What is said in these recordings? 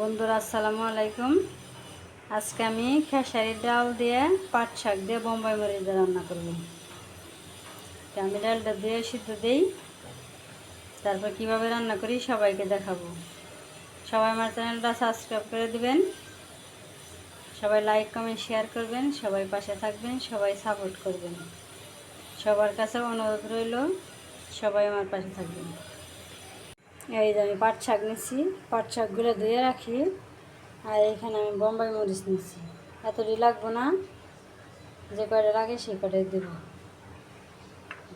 বন্ধুরা, আসসালামু আলাইকুম। আজকে আমি খেসারি ডাল দিয়ে পাট শাক দিয়ে বোম্বাই মরিচ দিয়ে রান্না করব। আমি ডালটা দিয়ে সিদ্ধ দিই। তারপর কীভাবে রান্না করি সবাইকে দেখাবো। সবাই আমার চ্যানেলটা সাবস্ক্রাইব করে দিবেন। সবাই লাইক, কমেন্ট, শেয়ার করবেন। সবাই পাশে থাকবেন, সবাই সাপোর্ট করবেন। সবার কাছে অনুরোধ রইল, সবাই আমার পাশে থাকবেন। এই যে আমি পাট শাক নিচ্ছি পাট শাকগুলো ধুয়ে রাখি, আর এখানে আমি বোম্বাই মরিচ নিচ্ছি এতটি লাগবো না, যে কয়টা লাগে সেই কটাই দেবো।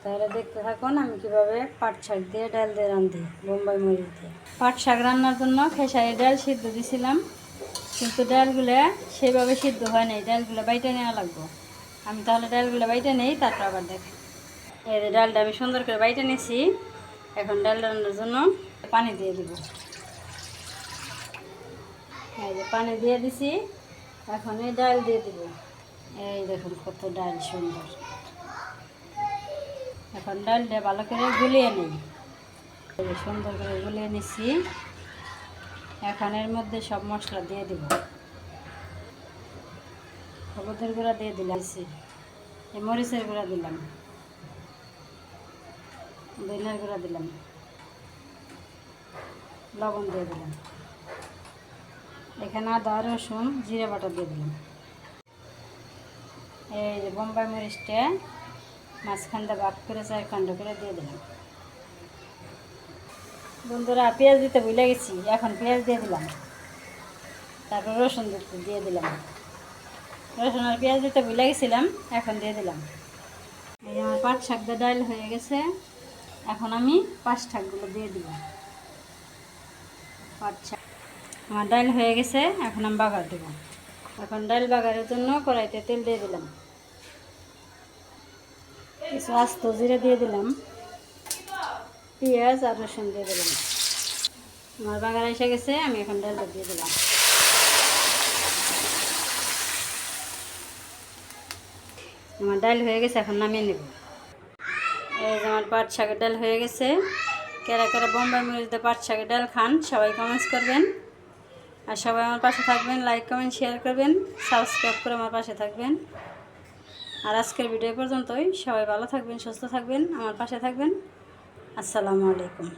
তাহলে দেখতে থাকুন আমি কীভাবে পাট শাক দিয়ে ডাল দিয়ে রান্ধি, বোম্বাই মরিচ দিয়ে। পাট শাক রান্নার জন্য খেসারি ডাল সিদ্ধ দিয়েছিলাম কিন্তু ডালগুলো সেইভাবে সিদ্ধ হয় নাই, ডালগুলো বাইটে নেওয়া লাগবো। আমি তাহলে ডালগুলো বাইটে নেই, তারপর আবার দেখি এই ডালটা আমি সুন্দর করে বাইটে নিয়েছি এখন ডাল রান্নার জন্য পানি দিয়ে দিব। এই যে পানি দিয়ে দিছি, এখন এই ডাল দিয়ে দিব। এই দেখুন কত ডাল সুন্দর। এখন ডালটা ভালো করে গুলিয়ে নিই। সুন্দর করে গুলিয়ে নিছি। এখন এর মধ্যে সব মশলা দিয়ে দিব। হলুদের গুঁড়া দিয়ে দিলাম। এই মরিচের গুঁড়া দিলাম। ধনিয়ার গুঁড়া দিলাম। লবণ দিয়ে দিলাম। এখানে আদা, রসুন, জিরে বাটা দিয়ে দিলাম। এই যে বোম্বাই মরিচটা মাঝখানটা ভাগ করে, চার খণ্ড করে দিয়ে দিলাম। বন্ধুরা, পেঁয়াজ দিতে ভুলে গেছি। এখন পেঁয়াজ দিয়ে দিলাম। তারপর রসুন দিয়ে দিলাম। রসুন আর পেঁয়াজ দিতে ভুলে গেছিলাম, এখন দিয়ে দিলাম। এই আমার পাট শাক দিয়ে ডাল হয়ে গেছে। এখন আমি পাঁচ ঠাকগুলো দিয়ে দিব আচ্ছা। আমার ডাল হয়ে গেছে, এখন আমি বাগার দেব। এখন ডাল বাগারের জন্য কড়াইতে তেল দিয়ে দিলাম। কিছু আস্ত জিরে দিয়ে দিলাম। পেঁয়াজ আর রসুন দিয়ে দিলাম। আমার বাগার এসে গেছে, আমি এখন ডালটা দিয়ে দিলাম। আমার ডাল হয়ে গেছে, এখন নামিয়ে নেব। এই যে আমার পাট শাকের ডাল হয়ে গেছে। কেরা কেরা বোম্বাই মরিচ দিয়ে পাট শাকের ডাল খান, সবাই কমেন্টস করবেন। আর সবাই আমার পাশে থাকবেন লাইক কমেন্ট শেয়ার করবেন সাবস্ক্রাইব করে আমার পাশে থাকবেন। আর আজকের ভিডিও পর্যন্তই। সবাই ভালো থাকবেন, সুস্থ থাকবেন, আমার পাশে থাকবেন। আসসালামু আলাইকুম।